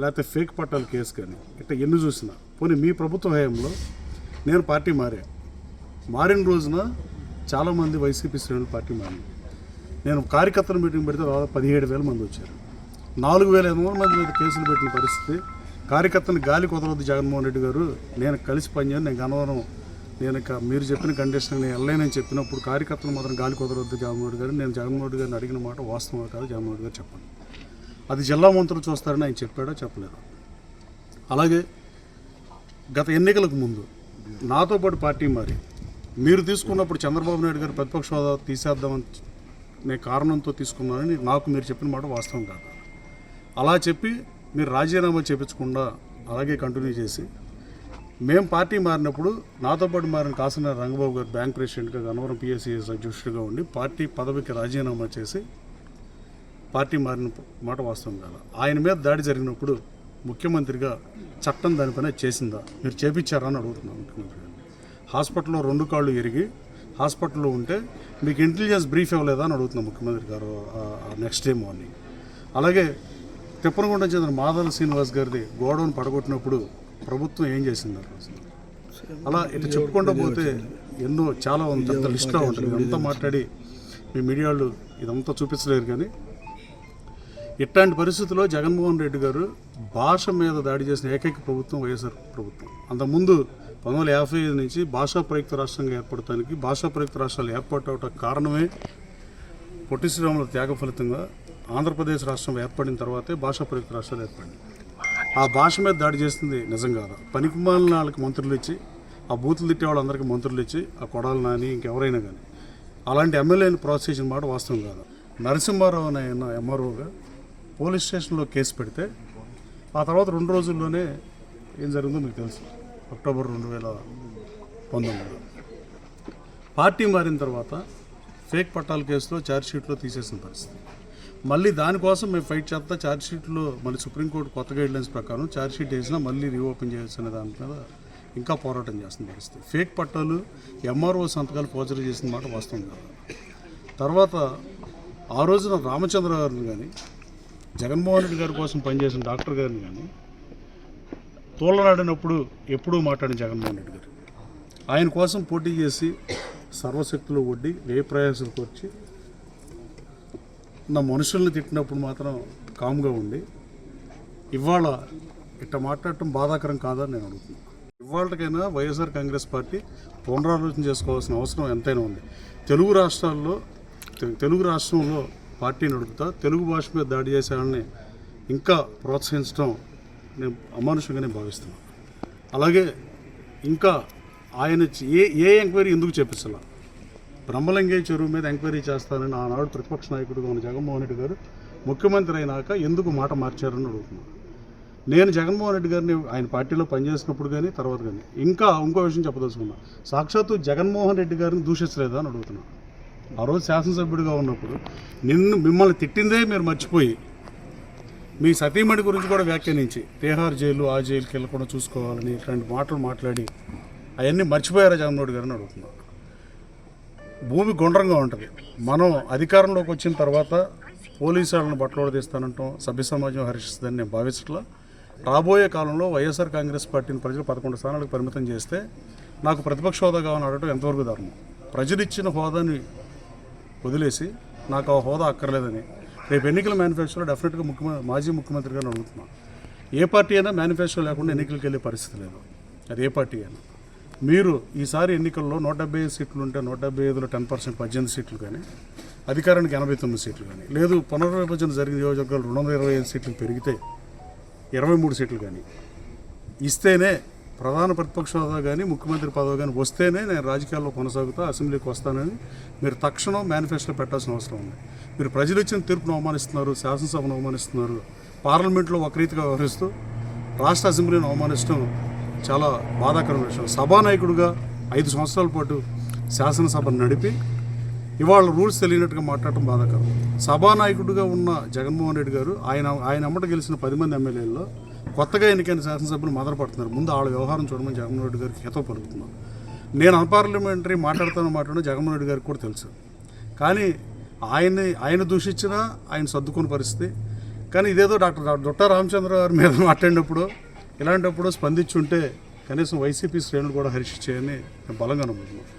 లేకపోతే ఫేక్ పట్టాల కేసు కానీ ఇట్లా ఎన్ని చూసినా. పోనీ మీ ప్రభుత్వ హయాంలో నేను పార్టీ మారా. మారిన రోజున చాలామంది వైసీపీ శ్రేణులు పార్టీ మారింది నేను కార్యకర్తల మీటింగ్ పెడితే దాదాపు పదిహేడు వేల మంది వచ్చారు. నాలుగు వేల ఐదు వందల మంది మీద కేసులు పెట్టిన పరిస్థితి కార్యకర్తను గాలి కుదరద్దు జగన్మోహన్ రెడ్డి గారు నేను కలిసి పనిచేయను నేను గనవరం నేను ఇక మీరు చెప్పిన కండిషన్ నేను వెళ్ళలేనని చెప్పినప్పుడు కార్యకర్తలు మాత్రం గాలి కుదరద్దు జగన్మోహన్ రెడ్డి గారు నేను జగన్మోహన్ రెడ్డి గారిని అడిగిన మాట వాస్తవం కాదు జగన్మోహన్ రెడ్డి గారు చెప్పండి. అది జిల్లా మంత్రులు చూస్తారని ఆయన చెప్పాడో చెప్పలేదు. అలాగే గత ఎన్నికలకు ముందు నాతో పాటు పార్టీ మారి మీరు తీసుకున్నప్పుడు చంద్రబాబు నాయుడు గారు ప్రతిపక్ష హోదా తీసేద్దామని నే కారణంతో తీసుకున్నానని నాకు మీరు చెప్పిన మాట వాస్తవం కాదు. అలా చెప్పి మీరు రాజీనామా చేపించకుండా అలాగే కంటిన్యూ చేసి మేము పార్టీ మారినప్పుడు నాతో పాటు మారిన కాసిన రంగబాబు గారు బ్యాంక్ ప్రెసిడెంట్గా గన్నవరం పిఎస్సిఎస్ అధ్యక్షుడిగా ఉండి పార్టీ పదవికి రాజీనామా చేసి పార్టీ మారిన మాట వాస్తవం కాదు. ఆయన మీద దాడి జరిగినప్పుడు ముఖ్యమంత్రిగా చట్టం దానిపైన చేసిందా? మీరు చేపించారా అని అడుగుతున్నాను ముఖ్యమంత్రి గారిని హాస్పిటల్లో రెండు కాళ్ళు ఎరిగి హాస్పిటల్లో ఉంటే మీకు ఇంటెలిజెన్స్ బ్రీఫ్ ఇవ్వలేదా అని అడుగుతున్నాను ముఖ్యమంత్రి గారు నెక్స్ట్ డే మార్నింగ్ అలాగే తిప్పనగుండం చెందిన మాధవ శ్రీనివాస్ గారిది గోడౌన్ పడగొట్టినప్పుడు ప్రభుత్వం ఏం చేసింది అలా ఇటు చెప్పుకుంటూ పోతే ఎన్నో చాలా ఉంది. పెద్ద లిస్ట్లో ఉంటుంది. ఇదంతా మాట్లాడి మీ మీడియాలు ఇదంతా చూపించలేరు కానీ ఇట్లాంటి పరిస్థితుల్లో జగన్మోహన్ రెడ్డి గారు భాష మీద దాడి చేసిన ఏకైక ప్రభుత్వం వైఎస్ఆర్ ప్రభుత్వం. అంతకుముందు పంతొమ్మిది వందల యాభై ఐదు నుంచి భాషా ప్రయుక్త రాష్ట్రంగా ఏర్పడటానికి భాషా ప్రయుక్త రాష్ట్రాలు ఏర్పడటం కారణమే పొట్టి శ్రీరాముల త్యాగ ఫలితంగా ఆంధ్రప్రదేశ్ రాష్ట్రం ఏర్పడిన తర్వాతే భాషా ప్రయుక్త రాష్ట్రాలు ఏర్పడింది ఆ భాష మీద దాడి చేస్తుంది నిజం కాదా? పనికిమాలిన వాళ్ళకి మంత్రులు ఇచ్చి ఆ బూతులు తిట్టే వాళ్ళందరికీ మంత్రులు ఇచ్చి ఆ కొడాలి నాని ఇంకెవరైనా కానీ అలాంటి ఎమ్మెల్యేని ప్రోత్సహించిన మాట వాస్తవం కాదు? నరసింహారావు అనే ఎంఆర్ఓగా పోలీస్ స్టేషన్లో కేసు పెడితే ఆ తర్వాత రెండు రోజుల్లోనే ఏం జరిగిందో మీకు తెలుసు. అక్టోబర్ రెండు వేల పంతొమ్మిదిలో. పార్టీ మారిన తర్వాత ఫేక్ పట్టాల కేసులో ఛార్జ్షీట్లో తీసేసిన పరిస్థితి. మళ్ళీ దానికోసం మేము ఫైట్ చేస్తా ఛార్జ్షీట్లో మళ్ళీ సుప్రీంకోర్టు కొత్త గైడ్లైన్స్ ప్రకారం ఛార్జ్షీట్ వేసినా మళ్ళీ రీఓపెన్ చేయాల్సిన దాని మీద ఇంకా పోరాటం చేస్తున్న పరిస్థితి. ఫేక్ పట్టాలు ఎంఆర్ఓ సంతకాలు పోచరీ చేసిన మాట వాస్తవం కాదు. తర్వాత ఆ రోజున రామచంద్ర గారిని కానీ జగన్మోహన్ రెడ్డి గారి కోసం పనిచేసిన డాక్టర్ గారిని కానీ తోలనాడినప్పుడు ఎప్పుడూ మాట్లాడిన జగన్మోహన్ రెడ్డి గారు. ఆయన కోసం పోటీ చేసి సర్వశక్తులు ఒడ్డి ఏ ప్రయాసం వచ్చి నా మనుషుల్ని తిట్టినప్పుడు మాత్రం కామ్గా ఉండి ఇవాళ ఇట్ట మాట్లాడటం బాధాకరం కాదని నేను అడుగుతున్నాను ఇవాళకైనా వైఎస్ఆర్ కాంగ్రెస్ పార్టీ పునరాలోచన చేసుకోవాల్సిన అవసరం ఎంతైనా ఉంది. తెలుగు రాష్ట్రాల్లో తెలుగు రాష్ట్రంలో పార్టీ నడుపుతా తెలుగు భాష మీద దాడి చేసేవాడిని ఇంకా ప్రోత్సహించడం నేను అమానుషంగానే భావిస్తున్నాను అలాగే ఇంకా ఆయన ఏ ఏ ఎంక్వైరీ ఎందుకు చేపించాల? బ్రహ్మలింగే చెరువు మీద ఎంక్వైరీ చేస్తానని ఆనాడు ప్రతిపక్ష నాయకుడుగా ఉన్న జగన్మోహన్ రెడ్డి గారు ముఖ్యమంత్రి అయినాక ఎందుకు మాట మార్చారని అడుగుతున్నాను నేను జగన్మోహన్ రెడ్డి గారిని ఆయన పార్టీలో పనిచేసినప్పుడు కానీ తర్వాత కానీ ఇంకా ఇంకో విషయం చెప్పదలుచుకున్నా. సాక్షాత్తు జగన్మోహన్ రెడ్డి గారిని దూషించలేదా అని అడుగుతున్నాను ఆ రోజు శాసనసభ్యుడిగా ఉన్నప్పుడు నిన్ను మిమ్మల్ని తిట్టిందే మీరు మర్చిపోయి మీ సతీమణి గురించి కూడా వ్యాఖ్యానించి తిహార్ జైలు ఆ జైలుకి వెళ్ళకుండా చూసుకోవాలని ఇట్లాంటి మాటలు మాట్లాడి అవన్నీ మర్చిపోయారా జగన్మోహన్ రెడ్డి గారిని అడుగుతున్నాను భూమి గుండ్రంగా ఉంటుంది. మనం అధికారంలోకి వచ్చిన తర్వాత పోలీసు వాళ్ళని బట్టలు తీస్తానంటాం సభ్య సమాజం హర్షిస్తుందని నేను భావించట్లా. రాబోయే కాలంలో వైఎస్ఆర్ కాంగ్రెస్ పార్టీని ప్రజలు పదకొండు స్థానాలకు పరిమితం చేస్తే నాకు ప్రతిపక్ష హోదా కావాలని అడగడం ఎంతవరకు ధర్మం ప్రజలు ఇచ్చిన హోదాని వదిలేసి నాకు ఆ హోదా అక్కర్లేదని రేపు ఎన్నికల మేనిఫెస్టోలో డెఫినెట్గా ముఖ్యమంత్రి మాజీ ముఖ్యమంత్రి గారిని అడుగుతున్నాను ఏ పార్టీ అయినా మేనిఫెస్టో లేకుండా ఎన్నికలకు వెళ్ళే పరిస్థితి లేదు. అది ఏ పార్టీ అయినా. మీరు ఈసారి ఎన్నికల్లో నూట డెబ్బై ఐదు సీట్లు ఉంటే నూట డెబ్బై ఐదులో టెన్ పర్సెంట్ పద్దెనిమిది సీట్లు కానీ అధికారానికి ఎనభై తొమ్మిది సీట్లు కానీ లేదు పునర్విభజన జరిగిన నియోజకవర్గాలు రెండు వందల ఇరవై ఐదు సీట్లు పెరిగితే ఇరవై మూడు సీట్లు కానీ ఇస్తేనే ప్రధాన ప్రతిపక్ష హోదా కానీ ముఖ్యమంత్రి పదవి కానీ వస్తేనే నేను రాజకీయాల్లో కొనసాగుతా అసెంబ్లీకి వస్తానని మీరు తక్షణం మేనిఫెస్టో పెట్టాల్సిన అవసరం ఉంది. మీరు ప్రజలు ఇచ్చిన తీర్పును అవమానిస్తున్నారు శాసనసభను అవమానిస్తున్నారు పార్లమెంట్లో ఒక రీతిగా వ్యవహరిస్తూ రాష్ట్ర అసెంబ్లీని అవమానించడం చాలా బాధాకరమైన విషయం. సభానాయకుడిగా ఐదు సంవత్సరాల పాటు శాసనసభను నడిపి ఇవాళ రూల్స్ తెలియనట్టుగా మాట్లాడటం బాధాకరం. సభానాయకుడిగా ఉన్న జగన్మోహన్ రెడ్డి గారు ఆయన ఆయన అమ్మట గెలిచిన పది మంది ఎమ్మెల్యేల్లో కొత్తగా ఎన్నికైన శాసనసభ్యులు మొదలుపడుతున్నారు ముందు వాళ్ళ వ్యవహారం చూడమని జగన్మోహన్ రెడ్డి గారికి హితం పలుకుతున్నాను నేను అన్పార్లమెంటరీ మాట్లాడుతున్న మాట్లాడిన జగన్మోహన్ రెడ్డి గారికి కూడా తెలుసు. కానీ ఆయన్ని ఆయన దూషించినా ఆయన సర్దుకున్న పరిస్థితి. కానీ ఇదేదో డాక్టర్ దొట్ట రామచంద్ర గారి మీద మాట్లాడినప్పుడు ఇలాంటప్పుడు స్పందించుంటే కనీసం వైసీపీ శ్రేణులు కూడా హర్షించాయని నేను బలంగా నమ్ముతున్నాను.